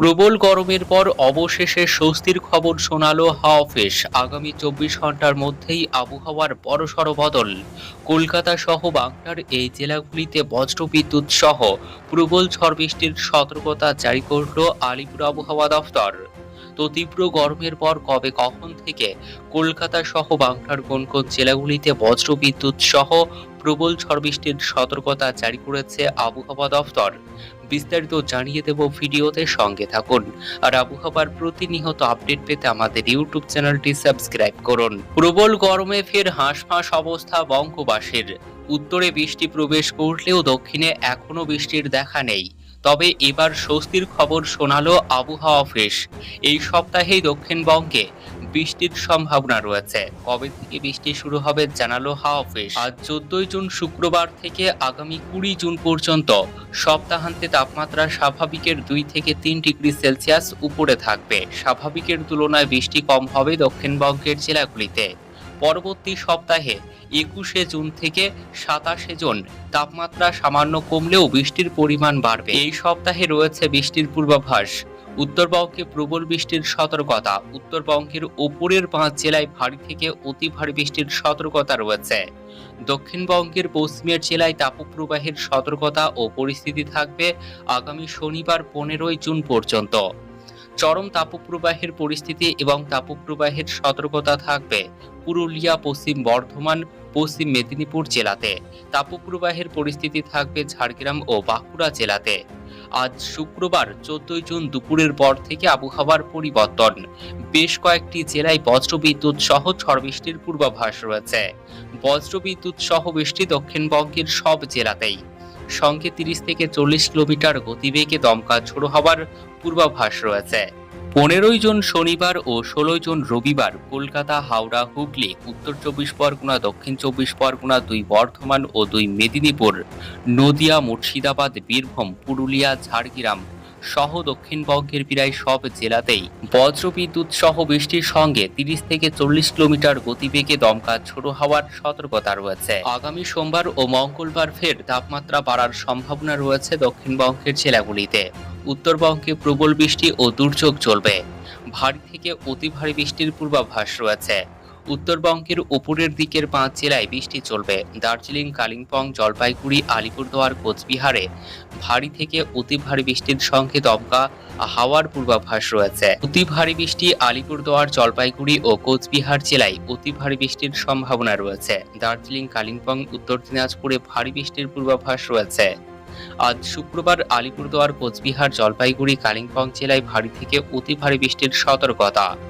প্রবল গরমের পর অবশেষে স্বস্তির খবর শোনালো হাওয়া অফিস। আগামী চব্বিশ ঘণ্টার মধ্যেই আবহাওয়ার বড়সড় বদল। কলকাতা সহ বাংলার এই জেলাগুলিতে বজ্রবিদ্যুৎ সহ প্রবল ঝড় বৃষ্টির সতর্কতা জারি করল আলিপুর আবহাওয়া দফতর। তো তীব্র গরমের পর কবে কখন থেকে কলকাতা সহ বাংলার কোন কোন জেলাগুলিতে বজ্রবিদ্যুৎ সহ প্রবল ঝড় বৃষ্টির সতর্কতা জারি করেছে আবহাওয়া দফতর বিস্তারিত জানিয়ে দেব ভিডিওতে সঙ্গে থাকুন। আর আবহাওয়ার প্রতিনিয়ত আপডেট পেতে আমাদের ইউটিউব চ্যানেলটি সাবস্ক্রাইব করুন। প্রবল গরমে ফের হাঁসফাঁস অবস্থা বঙ্গবাসীর। উত্তরে বৃষ্টি প্রবেশ করলেও দক্ষিণে এখনও বৃষ্টির দেখা নেই। তবে এবার স্বস্তির খবর শোনালো আবহাওয়া অফিস। এই সপ্তাহেই দক্ষিণবঙ্গে বৃষ্টির সম্ভাবনা রয়েছে। কবে থেকে বৃষ্টি শুরু হবে জানালো হাওয়া অফিস। আজ চোদ্দই জুন শুক্রবার থেকে আগামী কুড়ি জুন পর্যন্ত সপ্তাহান্তে তাপমাত্রা স্বাভাবিকের দুই থেকে তিন ডিগ্রি সেলসিয়াস উপরে থাকবে। স্বাভাবিকের তুলনায় বৃষ্টি কম হবে দক্ষিণবঙ্গের জেলাগুলিতে। পরবর্তী সপ্তাহে একুশে জুন থেকে সাতাশে জুন তাপমাত্রা সামান্য কমলেও বৃষ্টির পরিমাণ বাড়বে। এই সপ্তাহে রয়েছে বৃষ্টির পূর্বাভাস। উত্তরবঙ্গে প্রবল বৃষ্টির সতর্কতা। উত্তরবঙ্গের ওপরের পাঁচ জেলায় ভারী থেকে অতি ভারী বৃষ্টির সতর্কতা রয়েছে। দক্ষিণবঙ্গের পশ্চিমের জেলায় তাপপ্রবাহের সতর্কতা ও পরিস্থিতি থাকবে আগামী শনিবার পনেরোই জুন পর্যন্ত। চরম তাপপ্রবাহের পরিস্থিতি এবং তাপপ্রবাহের সতর্কতা থাকবে পুরুলিয়া, পশ্চিম বর্ধমান, পশ্চিম মেদিনীপুর জেলাতে। তাপপ্রবাহের পরিস্থিতি থাকবে ঝাড়গ্রাম ও বাঁকুড়া জেলাতে। আজ শুক্রবার চোদ্দই জুন দুপুরের পর থেকে আবহাওয়ার পরিবর্তন। বেশ কয়েকটি জেলায় বজ্রবিদ্যুৎ সহ ঝড় বৃষ্টির পূর্বাভাস রয়েছে। বজ্রবিদ্যুৎ সহ বৃষ্টি দক্ষিণবঙ্গের সব জেলাতেই। সঙ্গে তিরিশ থেকে চল্লিশ কিলোমিটার গতিবেগে দমকা ছোড়ো হওয়ার পূর্বাভাস রয়েছে। পনেরোই জুন শনিবার ও ষোলোই জুন রবিবার কলকাতা, হাওড়া, হুগলি, উত্তর চব্বিশ পরগনা, দক্ষিণ চব্বিশ পরগনা, দুই বর্ধমান ও দুই মেদিনীপুর, নদিয়া, মুর্শিদাবাদ, বীরভূম, পুরুলিয়া, ঝাড়গ্রাম সহ দক্ষিণবঙ্গের প্রায় সব জেলাতেই বজ্রবিদ্যুৎ সহ বৃষ্টির সঙ্গে তিরিশ থেকে চল্লিশ কিলোমিটার গতিবেগে দমকা ছোড়ো হওয়ার সতর্কতা রয়েছে। আগামী সোমবার ও মঙ্গলবার ফের তাপমাত্রা বাড়ার সম্ভাবনা রয়েছে দক্ষিণবঙ্গের জেলাগুলিতে। উত্তরবঙ্গে প্রবল বৃষ্টি ও দুর্যোগ চলবে। ভারী থেকে অতি ভারী বৃষ্টির পূর্বাভাস রয়েছে। উত্তরবঙ্গের উপরের দিকের পাঁচ জেলায় বৃষ্টি চলবে। দার্জিলিং, কালিম্পং, জলপাইগুড়ি, আলিপুরদুয়ার, কোচবিহারে ভারী থেকে অতি ভারী বৃষ্টির সঙ্গে দমকা হাওয়ার পূর্বাভাস রয়েছে। অতি ভারী বৃষ্টি আলিপুরদুয়ার, জলপাইগুড়ি ও কোচবিহার জেলায় অতি ভারী বৃষ্টির সম্ভাবনা রয়েছে। দার্জিলিং, কালিম্পং, উত্তর দিনাজপুরে ভারী বৃষ্টির পূর্বাভাস রয়েছে। আজ শুক্রবার আলিপুরদুয়ার, কোচবিহার, জলপাইগুড়ি, কালিম্পং জেলায় ভারী থেকে অতি ভারী বৃষ্টির সতর্কতা।